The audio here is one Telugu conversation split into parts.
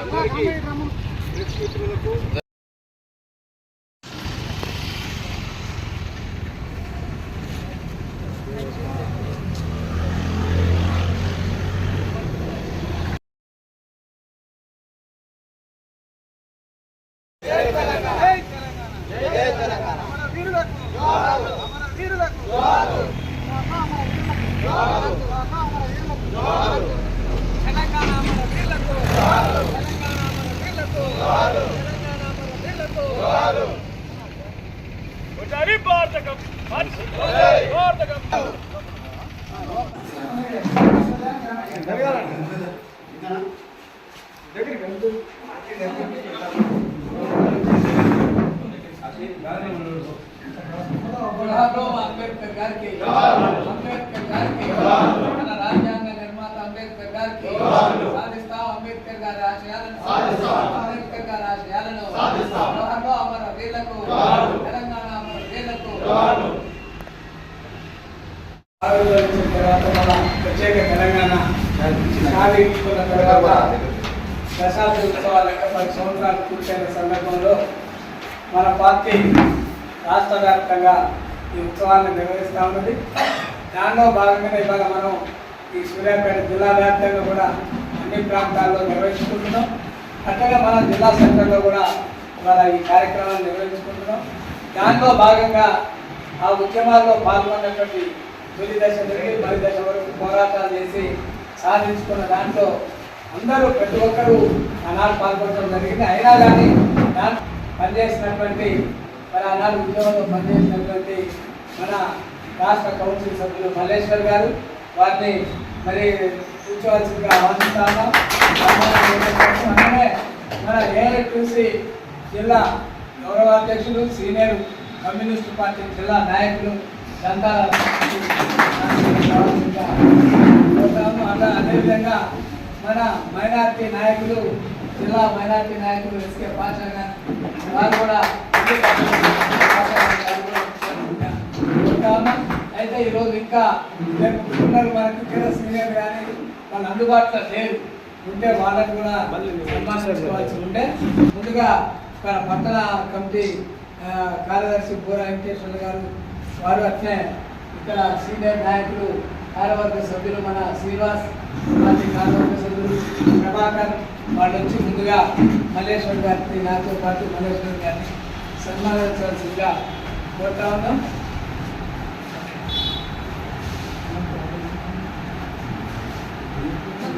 అందరికీ ప్రెస్ మిత్రులకు వీరులకు వీరులకు భారతకం భారతకం అంబేద్కర్ గారికి అంబేద్కర్ గారికి మన రాజ్యాంగ అంబేద్కర్ గారికి సాధిస్తాం. అంబేద్కర్ గారి ఆశయాలను అంబేద్కర్ గారి ఆశయాలను అమర వీరులకు తెలంగాణ అమర తర్వాత మన ప్రత్యేక తెలంగాణ సాధించుకున్న తర్వాత దశాబ్ది ఉత్సవాలకు పది సంవత్సరాలు పూర్తయిన సందర్భంలో మన పార్టీ రాష్ట్ర వ్యాప్తంగా ఈ ఉత్సవాన్ని నిర్వహిస్తూ ఉన్నది. దానిలో భాగంగానే ఇవాళ మనం ఈ సూర్యాపేట జిల్లా వ్యాప్తంగా కూడా అన్ని ప్రాంతాల్లో నిర్వహించుకుంటున్నాం. అట్లాగే మన జిల్లా సెంటర్లో కూడా ఇవాళ ఈ కార్యక్రమాన్ని నిర్వహించుకుంటున్నాం. దానిలో భాగంగా ఆ ఉద్యమాల్లో పాల్గొన్నటువంటి తొలి దశ నుండి పది దశ వరకు పోరాటాలు చేసి సాధించుకున్న దాంట్లో అందరూ ప్రతి ఒక్కరూ ఆనాడు పాల్గొనడం జరిగింది. అయినా కానీ దాంట్లో పనిచేసినటువంటి మరి ఆనాడు ఉద్యోగంలో పనిచేసినటువంటి మన రాష్ట్ర కౌన్సిల్ సభ్యులు మల్లేశ్వర్ గారు వారిని మరి కూర్చోవలసిందిగా ఆహ్వానిస్తాము అలానే మన ఏఐటీసీ జిల్లా గౌరవాధ్యక్షులు సీనియర్ కమ్యూనిస్ట్ పార్టీ జిల్లా నాయకులు దంతాల అలా అదేవిధంగా మన మైనార్టీ నాయకులు జిల్లా మైనార్టీ నాయకులు ఎస్కే పాషా గారు. వారు కూడా ఈరోజు ఇంకా రేపు ఉన్నారు మనకు కింద సీనియర్ కానీ మన అందుబాటులో లేరు. ఉంటే వాళ్ళకు కూడా సన్మానించుకోవాల్సి ఉంటే ముందుగా ఇక్కడ పట్టణ కమిటీ కార్యదర్శి బోరా వెంకటేశ్వర గారు వారు అట్లే ఇక్కడ సీనియర్ నాయకులు కార్యవర్గ సభ్యులు మన శ్రీనివాస్ పార్టీ కార్యవర్గ సభ్యులు ప్రభాకర్ వాళ్ళు వచ్చి ముందుగా మల్లేశ్వర్ గారిని నాతో పాటు మల్లేశ్వర్ గారిని సన్మానించవలసిందిగా కోరుతా ఉన్నాం.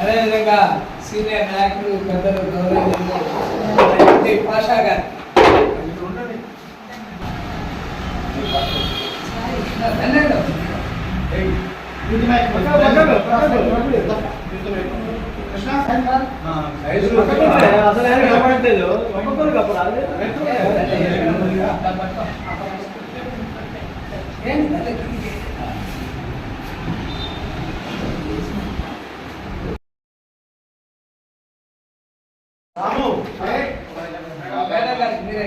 అదేవిధంగా సీనియర్ నాయకులు పెద్దలు గౌరవ పాషా గారు రండి. ఏంటి రండి. మేడం గారికి మీరే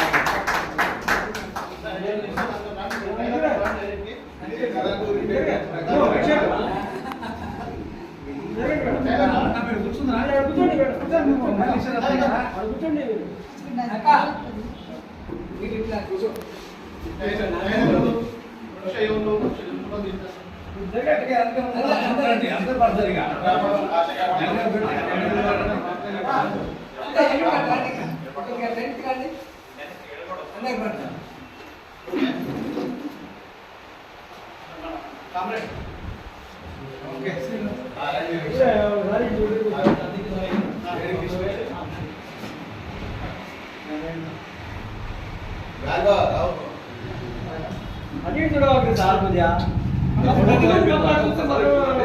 అక్క మీరు ఇట్లా కూర్చో జగట్గా అందరూ 的呀。那不是你们原来就这么的。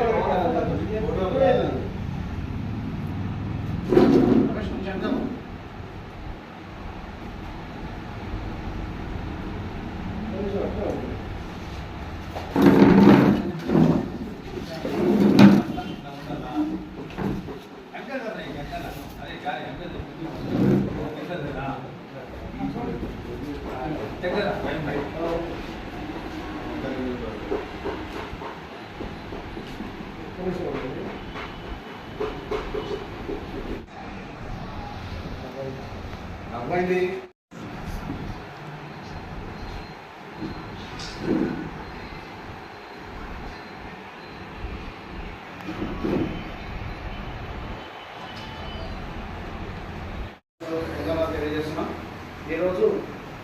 Thank. తెలియజేస్తున్నాం. ఈరోజు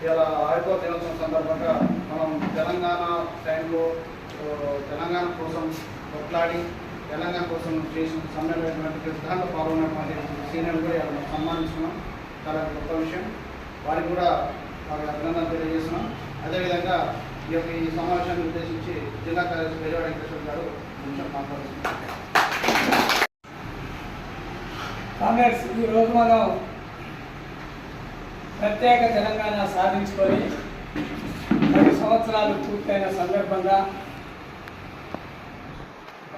ఇలా ఆయుధ దినోత్సవం సందర్భంగా మనం తెలంగాణ టైంలో తెలంగాణ కోసం కొట్లాడి తెలంగాణ కోసం చేసిన సమ్మెలైనటువంటి ప్రధాన పాల్గొన్నటువంటి సీనియర్ కూడా ఇలా మనం సన్మానిస్తున్నాం. చాలా గొప్ప విషయం. వారికి కూడా వారి అభినందన తెలియజేస్తున్నాం. అదేవిధంగా ఈ యొక్క ఈ సమావేశాన్ని ఉద్దేశించి జిల్లా కార్యదర్శి బెజవాడ వెంకటేశ్వర గారు నిమిషం మాట్లాడుతున్నారు. కాంగ్రెస్ ఈరోజు మనం ప్రత్యేక తెలంగాణ సాధించుకొని పది సంవత్సరాలు పూర్తయిన సందర్భంగా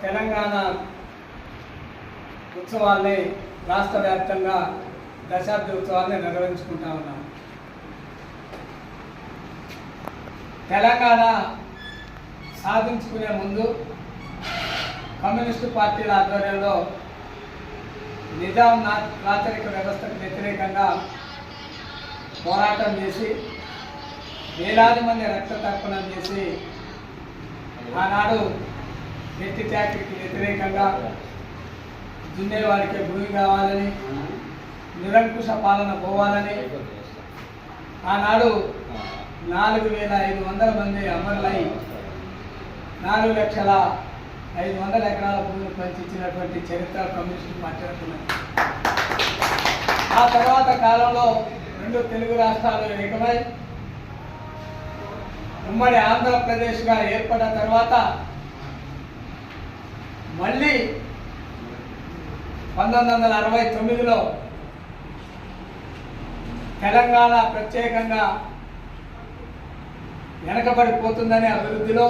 తెలంగాణ ఉత్సవాల్ని రాష్ట్ర వ్యాప్తంగా దశాబ్ది ఉత్సవాల్ని నిర్వహించుకుంటా ఉన్నాం. తెలంగాణ సాధించుకునే ముందు కమ్యూనిస్టు పార్టీల ఆధ్వర్యంలో నిజాం నా- రాచరిక వ్యవస్థకు వ్యతిరేకంగా పోరాటం చేసి వేలాది మంది రక్త తర్పణం చేసి ఆనాడు వ్యక్తి చాకరికి వ్యతిరేకంగా దున్నేవాడికి భూమి కావాలని నిరంకుశ పాలన పోవాలని ఆనాడు నాలుగు వేల ఐదు వందల మంది అమరులై నాలుగు లక్షల ఐదు వందల ఎకరాల భూమిని పంచిచ్చినటువంటి చరిత్ర కమ్యూనిస్టు పార్టీ ఆ తర్వాత కాలంలో రెండు తెలుగు రాష్ట్రాలు ఏకమై ఉమ్మడి ఆంధ్రప్రదేశ్గా ఏర్పడిన తర్వాత మళ్ళీ పంతొమ్మిది వందల అరవై తొమ్మిదిలో తెలంగాణ ప్రత్యేకంగా వెనకబడిపోతుందనే అభివృద్ధిలో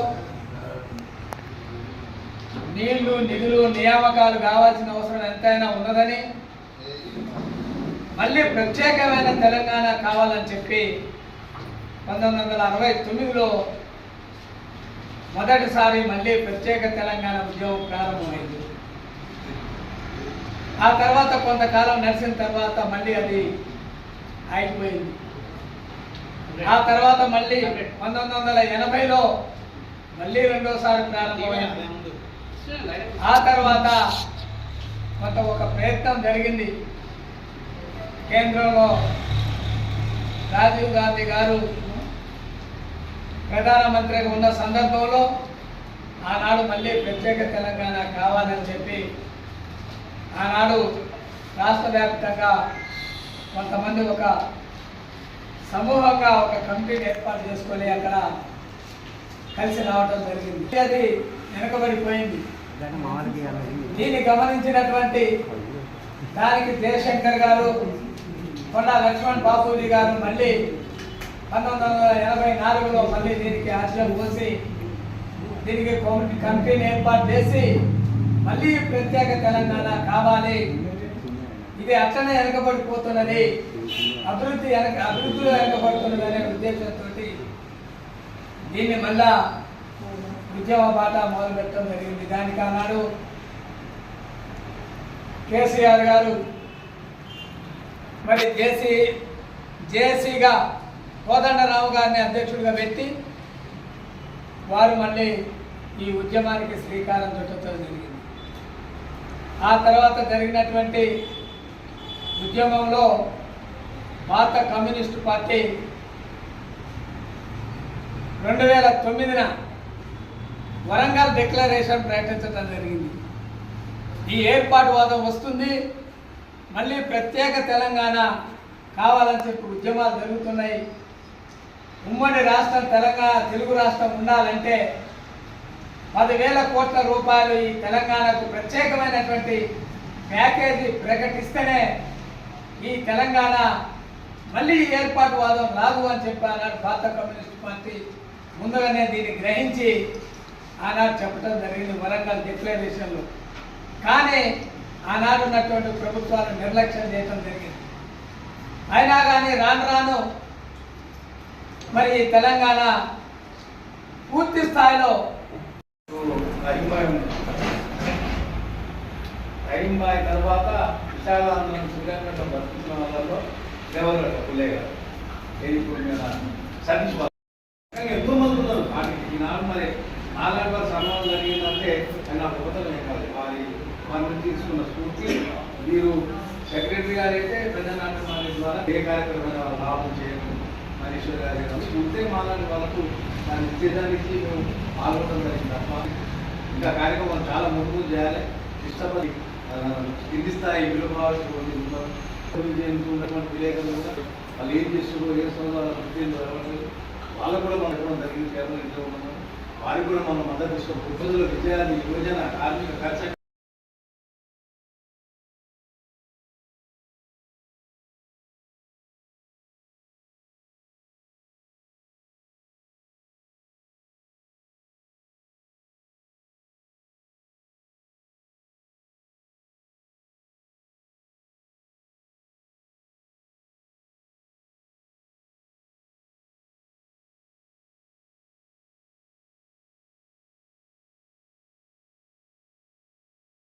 నీళ్ళు నిధులు నియామకాలు కావాల్సిన అవసరం ఎంతైనా ఉన్నదని మళ్ళీ ప్రత్యేకమైన తెలంగాణ కావాలని చెప్పి పంతొమ్మిది వందల అరవై తొమ్మిదిలో మొదటిసారి మళ్ళీ ప్రత్యేక తెలంగాణ ఉద్యమం ప్రారంభమైంది. ఆ తర్వాత కొంతకాలం నడిచిన తర్వాత మళ్ళీ అది ఆగిపోయింది. ఆ తర్వాత మళ్ళీ పంతొమ్మిది వందల ఎనభైలో మళ్ళీ రెండోసారి ప్రారంభమైంది. ఆ తర్వాత కొంత ఒక ప్రయత్నం జరిగింది. కేంద్రంలో రాజీవ్ గాంధీ గారు ప్రధానమంత్రిగా ఉన్న సందర్భంలో ఆనాడు మళ్ళీ ప్రత్యేక తెలంగాణ కావాలని చెప్పి ఆనాడు రాష్ట్ర వ్యాప్తంగా కొంతమంది ఒక సమూహంగా ఒక కమిటీని ఏర్పాటు చేసుకొని అక్కడ కలిసి రావడం జరిగింది. అది వెనకబడిపోయింది. దీన్ని గమనించినటువంటి దానికి జయశంకర్ గారు కొండా లక్ష్మణ్ బాపూజీ గారు మళ్ళీ పంతొమ్మిది వందల ఎనభై నాలుగులో మళ్ళీ దీనికి ఆశ్రయం పోసి దీనికి కమిటీ కమిటీని ఏర్పాటు చేసి మళ్ళీ ప్రత్యేక తెలంగాణ కావాలి. ఇది అట్లనే వెనకబడిపోతున్నది. అభివృద్ధి వెనక అభివృద్ధిలో వెనకబడుతున్నది అనే ఉద్దేశంతో దీన్ని మళ్ళా ఉద్యమ బాట మొదలుపెట్టడం జరిగింది. దానికి ఆనాడు కేసీఆర్ గారు మరి జేసీ జేసీగా కోదండరావు గారిని అధ్యక్షుడిగా పెట్టి వారు మళ్ళీ ఈ ఉద్యమానికి శ్రీకారం చుట్టడం జరిగింది. ఆ తర్వాత జరిగినటువంటి ఉద్యమంలో భారత కమ్యూనిస్టు పార్టీ రెండు వేల తొమ్మిదిన వరంగల్ డిక్లరేషన్ ప్రకటించడం జరిగింది. ఈ ఏర్పాటువాదం వస్తుంది. మళ్ళీ ప్రత్యేక తెలంగాణ కావాలని చెప్పి ఉద్యమాలు జరుగుతున్నాయి. ఉమ్మడి రాష్ట్రం తెలంగాణ తెలుగు రాష్ట్రం ఉండాలంటే పదివేల కోట్ల రూపాయలు ఈ తెలంగాణకు ప్రత్యేకమైనటువంటి ప్యాకేజీ ప్రకటిస్తేనే ఈ తెలంగాణ మళ్ళీ ఏర్పాటు వాదం రాదు అని చెప్పి అన్నాడు భారత కమ్యూనిస్ట్ పార్టీ ముందుగానే దీన్ని గ్రహించి ఆనాడు చెప్పడం జరిగింది వరంగల్ డిక్లరేషన్లో. కానీ ఆనాడు ఉన్నటువంటి ప్రభుత్వాలు నిర్లక్ష్యం చేయడం జరిగింది. అయినా కానీ రాను రాను మరి తెలంగాణ పూర్తి స్థాయిలో కరీంబాయ్ తర్వాత విశాఖాంధ్రం శ్రీలంక బతుకుతున్న వాళ్ళలో దేవరగడ్డ పుల్లయ్య గారు. సతీష్ బాబు. ఎంతో మంది ఉన్నారు? వాటికి ఈనాడు మరి నాలుగు వారి సంబంధం జరిగిందంటే ఆయన ఉపతలం కాదు వారి వారి నుంచి తీసుకున్న స్ఫూర్తి. మీరు సెక్రటరీ గారు అయితే ప్రజానాట్య ద్వారా ఏ కార్యక్రమం లాభం చేయడం మహేశ్వర్ గారి అయినా స్ఫూర్తి మాలాంటి వాళ్ళకు దాన్ని ఇచ్చేదానికి మేము పాల్గొనడం జరిగింది తప్ప ఇంకా కార్యక్రమం చాలా ముందు చేయాలి. ఇష్టపడి కింది స్థాయి విలువభావాలు ఉన్నటువంటి విలేకరులు కూడా. వాళ్ళు ఏం చేస్తున్నారు ఏ సంవత్సరం వాళ్ళకు కూడా మనం ఇవ్వడం జరిగింది. కేవలం ఇంట్లో ఉన్నాం వారికి కూడా మనం మద్దతు ఇస్తాం ప్రజల విజయాన్ని యువజన కార్మిక కర్షక